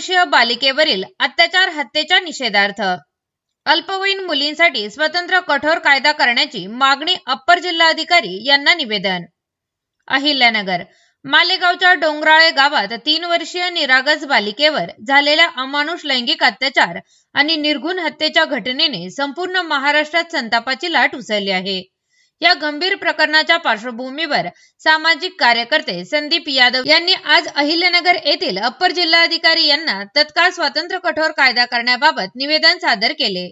वर्षीय बालिकेवरील अत्याचार हत्येच्या निषेधार्थ. अल्पवयीन मुलींसाठी स्वतंत्र कठोर कायदा करण्याची मागणी अप्पर जिल्हाधिकारी यांना निवेदन. अहिल्यानगर मालेगावच्या डोंगराळे गावात तीन वर्षीय निरागस बालिकेवर झालेल्या अमानुष लैंगिक अत्याचार आणि निर्गुण हत्येच्या घटनेने संपूर्ण महाराष्ट्रात संतापाची लाट उसळली आहे. या गंभीर प्रकरणाच्या पार्श्वभूमीवर सामाजिक कार्यकर्ते संदीप यादव यांनी आज अहिल्यानगर येथील अप्पर जिल्हाधिकारी यांना तत्काळ स्वतंत्र कठोर कायदा करण्याबाबत निवेदन सादर केले.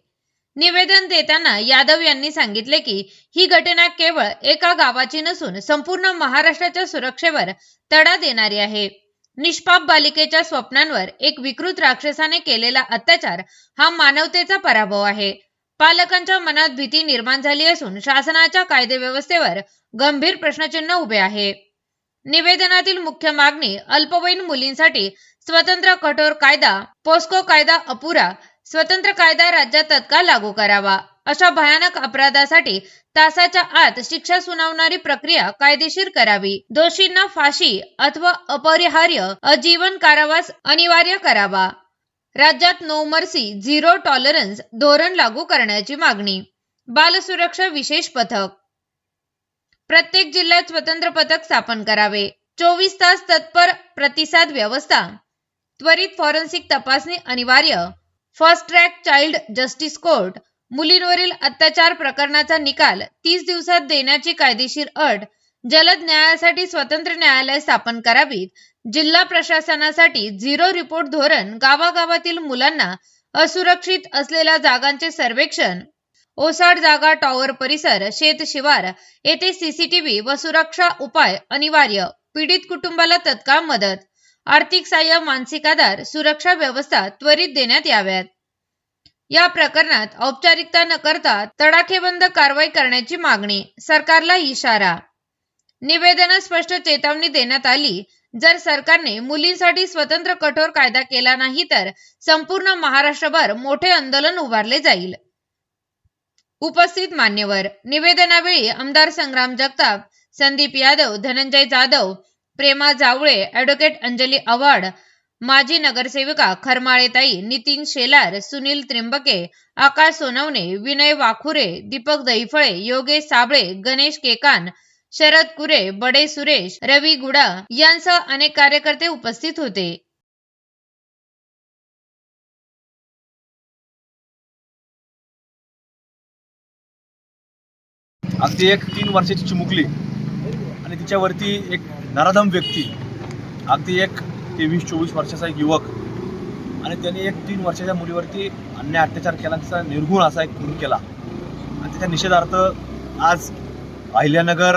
निवेदन देताना यादव यांनी सांगितले की ही घटना केवळ एका गावाची नसून संपूर्ण महाराष्ट्राच्या सुरक्षेवर तडा देणारी आहे. निष्पाप बालिकेच्या स्वप्नांवर एक विकृत राक्षसाने केलेला अत्याचार हा मानवतेचा पराभव आहे. पालकांच्या मनात भीती निर्माण झाली असून शासनाच्या कायदेव्यवस्थेवर गंभीर प्रश्नचिन्ह उभे आहे. निवेदनातील मुख्य मागणी अल्पवयीन मुलींसाठी स्वतंत्र कठोर कायदा पोस्को कायदा अपुरा स्वतंत्र कायदा राज्यात तत्काळ लागू करावा. अशा भयानक अपराधासाठी तासाच्या आत शिक्षा सुनावणारी प्रक्रिया कायदेशीर करावी. दोषींना फाशी अथवा अपरिहार्य आजीवन कारावास अनिवार्य करावा. राज्यात नो मर्सी झिरो टॉलरन्स धोरण लागू करण्याची मागणी. बालसुरक्षा विशेष पथक. प्रत्येक जिल्ह्यात स्वतंत्र पथक स्थापन करावे. चोवीस तास तत्पर प्रतिसाद व्यवस्था. त्वरित फॉरेन्सिक तपासणी अनिवार्य. First track child justice court मुलींवरील अत्याचार प्रकरणाचा निकाल तीस दिवसात देण्याची कायदेशीर अट. जलद न्यायासाठी स्वतंत्र न्यायालय स्थापन करावीत. जिल्हा प्रशासनासाठी झिरो रिपोर्ट धोरण गावागावातील मुलांना असुरक्षित असलेल्या जागांचे सर्वेक्षण. ओसाड जागा टॉवर परिसर शेत शिवार येथे सीसीटीव्ही व सुरक्षा उपाय अनिवार्य. पीडित कुटुंबाला तत्काळ मदत. आर्थिक सहाय्य मानसिक आधार सुरक्षा व्यवस्था त्वरित देण्यात याव्यात. या प्रकरणात औपचारिकता न करता तडाखेबंद कारवाई करण्याची मागणी सरकारला इशारा. निवेदनात स्पष्ट चेतावणी देण्यात आली. जर सरकारने मुलींसाठी स्वतंत्र कठोर कायदा केला नाही तर संपूर्ण महाराष्ट्रभर मोठे आंदोलन उभारले जाईल. उपस्थित मान्यवर निवेदनावेळी आमदार संग्राम जगताप संदीप यादव धनंजय जाधव प्रेमा जावळे अॅडव्होकेट अंजली आव्हाड माजी नगरसेविका खरमाळेताई नितीन शेलार सुनील त्रिंबके आकाश सोनवणे विनय वाखुरे दीपक दैफळे योगेश साबळे गणेश केकान शरद कुरे बडे सुरेश रवी गुडा यांसह अनेक कार्यकर्ते उपस्थित होते. अगदी एक तीन वर्षाची चिमुकली आणि तिच्यावरती एक नराधम व्यक्ती अगदी एक तेवीस चोवीस वर्षाचा एक युवक आणि त्याने एक तीन वर्षाच्या मुलीवरती अन्याय अत्याचार केल्याचा निर्गुण असा एक खून केला. आणि त्याच्या निषेधार्थ आज अहिल्यानगर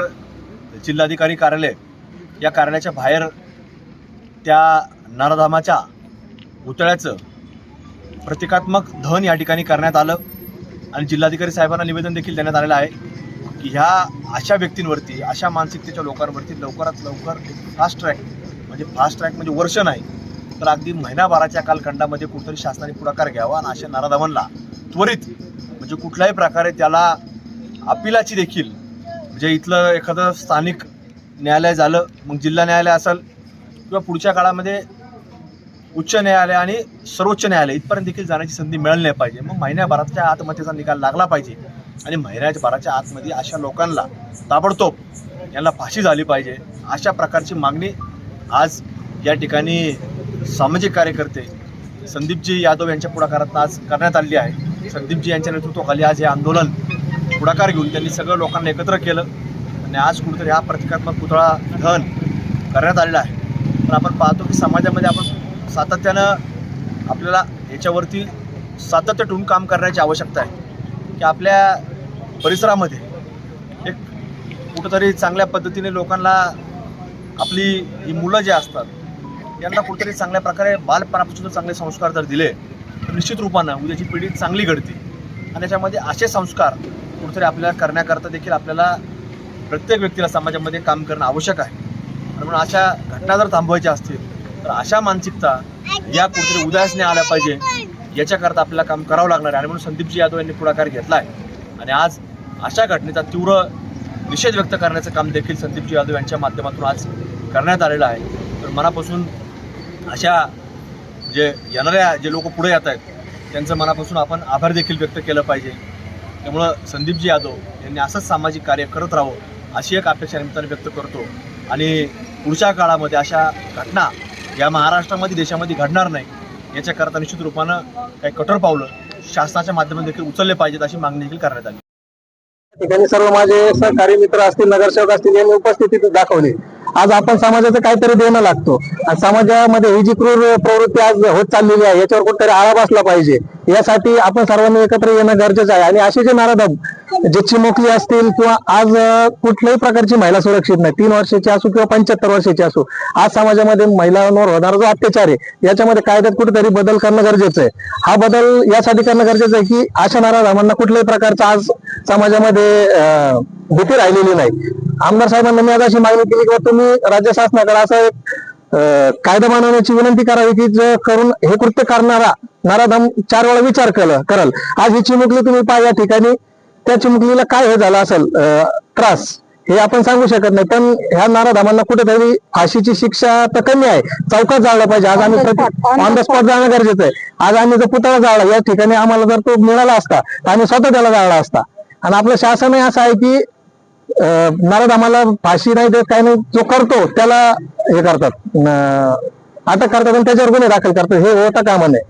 जिल्हाधिकारी कार्यालय या कार्यालयाच्या बाहेर त्या नराधामाच्या पुतळ्याचं प्रतिकात्मक दहन या ठिकाणी करण्यात आलं आणि जिल्हाधिकारी साहेबांना निवेदन देखील देण्यात आलेलं आहे की ह्या अशा व्यक्तींवरती अशा मानसिकतेच्या लोकांवरती लवकरात लवकर फास्ट ट्रॅक म्हणजे फास्ट ट्रॅक म्हणजे वर्ष नाही तर अगदी महिनाभराच्या कालखंडामध्ये कुठेतरी शासनाने पुढाकार घ्यावा आणि अशा नाराधामांना त्वरित म्हणजे कुठल्याही प्रकारे त्याला अपिलाची देखील जे इथलं एखादं स्थानिक न्यायालय झालं मग जिल्हा न्यायालय असेल किंवा पुढच्या काळामध्ये उच्च न्यायालय आणि सर्वोच्च न्यायालय इथपर्यंत देखील जाण्याची संधी मिळाली नाही पाहिजे. मग महिन्याभराच्या आत्महत्येचा निकाल लागला पाहिजे आणि महिन्याच्या भराच्या आतमध्ये अशा लोकांना ताबडतोब यांना फाशी झाली पाहिजे. अशा प्रकारची मागणी आज या ठिकाणी सामाजिक कार्यकर्ते संदीपजी यादव यांच्या पुढाकारात आज करण्यात आलेली आहे. संदीपजी यांच्या नेतृत्वाखाली आज हे आंदोलन पुढाकार घेऊन त्यांनी सगळं लोकांना एकत्र केलं. आणि आज कुठेतरी हा प्रतिकात्मक पुतळा दहन करण्यात आलेला आहे. पण आपण पाहतो की समाजामध्ये आपण सातत्यानं आपल्याला याच्यावरती सातत्य ठेवून काम करण्याची आवश्यकता आहे. की आपल्या परिसरामध्ये एक कुठंतरी चांगल्या पद्धतीने लोकांना आपली ही मुलं जे असतात यांना कुठेतरी चांगल्या प्रकारे बालपणापासून जर चांगले संस्कार जर दिले तर निश्चित रूपानं उद्याची पिढी चांगली घडते. आणि त्याच्यामध्ये असे संस्कार कुठेतरी आपल्याला करण्याकरता देखील आपल्याला प्रत्येक व्यक्तीला समाजामध्ये काम करणं आवश्यक आहे. म्हणून अशा घटना जर थांबवायच्या असतील तर अशा मानसिकता या कुठेतरी उदासने आल्या पाहिजे. याच्याकरता आपल्याला काम करावं लागणार आहे. आणि म्हणून संदीपजी यादव यांनी पुढाकार घेतला आहे आणि आज अशा घटनेचा तीव्र निषेध व्यक्त करण्याचं काम देखील संदीपजी यादव यांच्या माध्यमातून आज करण्यात आलेलं आहे. तर मनापासून अशा जे येणाऱ्या जे लोक पुढे येत आहेत त्यांचं मनापासून आपण आभार देखील व्यक्त केलं पाहिजे. त्यामुळं संदीपजी यादव यांनी असंच सामाजिक कार्य करत राहावं अशी एक अपेक्षा निमित्ताने व्यक्त करतो. आणि पुढच्या काळामध्ये अशा घटना या महाराष्ट्रामध्ये देशामध्ये घडणार नाही याच्याकरता निश्चित रूपानं काही कठोर पावलं शासनाच्या माध्यमातून देखील उचलले पाहिजेत अशी मागणी देखील करण्यात आली. ठिकाणी सर्व माझे सहकारी मित्र असतील नगरसेवक असतील यांनी उपस्थिती दाखवली. आज आपण समाजाचं काहीतरी देणं लागतो. आणि समाजामध्ये ही जी क्रूर प्रवृत्ती आज होत चाललेली आहे याच्यावर कुठेतरी आळा बसला पाहिजे. यासाठी आपण सर्वांनी एकत्र येणं गरजेचं आहे. आणि असे जे नाराधम जे चिमोकली असतील किंवा आज कुठल्याही प्रकारची महिला सुरक्षित नाही. तीन वर्षाची असो किंवा पंच्याहत्तर वर्षाची असो. आज समाजामध्ये महिलांवर होणारा जो अत्याचार आहे याच्यामध्ये कायद्यात कुठेतरी बदल करणं गरजेचं आहे. हा बदल यासाठी करणं गरजेचं आहे की अशा नाराधमांना कुठल्याही प्रकारचा आज समाजामध्ये अं, भीती राहिलेली नाही. आमदार साहेबांना मी आज अशी मागणी केली की तुम्ही राज्य शासनाकडे असा एक कायदा बनवण्याची विनंती करावी की जो करून हे कृत्य करणारा नाराधम चार वेळा विचार केलं करल. आज ही चिमुकली तुम्ही पहा या ठिकाणी त्या चिमुकलीला काय हे झालं असेल त्रास हे आपण सांगू शकत नाही. पण ह्या नाराधमांना कुठेतरी फाशीची शिक्षा तर कमी आहे. चौकात जाळलं पाहिजे. आज आम्ही ऑन द स्पॉट जाणं गरजेचं आहे. आज आम्ही जर पुतळा जाळला या ठिकाणी आम्हाला जर तो मिळाला असता तर आम्ही स्वतः त्याला जाळला असता. आणि आपलं शासनही असं आहे की आम्हाला फाशी नाही देत काही नाही जो करतो त्याला हे करतात. अटक करतात आणि त्याच्यावर गुन्हे दाखल करतात. हे होता कामा नये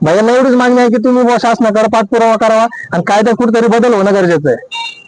भैया एवढीच मागणी आहे की तुम्ही शासनाकडे पाठपुरावा करावा आणि कायद्यात कुठेतरी बदल होणं गरजेचं आहे.